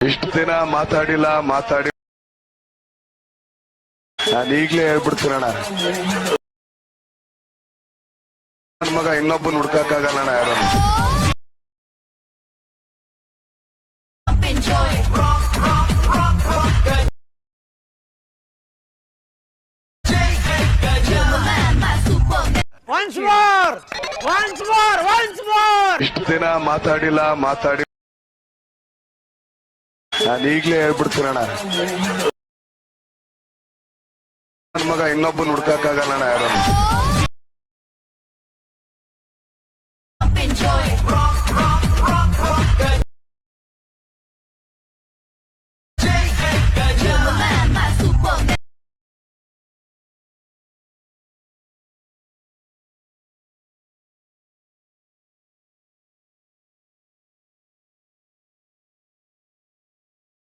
ಇಷ್ಟು ದಿನ ಮಾತಾಡಿಲ್ಲ ಮಾತಾಡಿ ನಾನು ಈಗ್ಲೇ ಹೇಳ್ಬಿಡ್ತೀನಣ್ಣ ನನ್ನ ಮಗ ಇನ್ನೊಬ್ಬನ ಹುಡ್ಕಕ್ಕಾಗಲ್ಲಣ್ಣ ಯಾರು Once more! Once more! Once more! ಇಷ್ಟು ದಿನ ಮಾತಾಡಿಲ್ಲ ಮಾತಾಡಿ ನಾನು ಈಗ್ಲೇ ಹೇಳ್ಬಿಡ್ತೀನಣ್ಣ ನನ್ ಮಗ ಇನ್ನೊಬ್ಬನ ಹುಡ್ಕಕ್ಕಾಗಲ್ಲಣ್ಣ ಯಾರು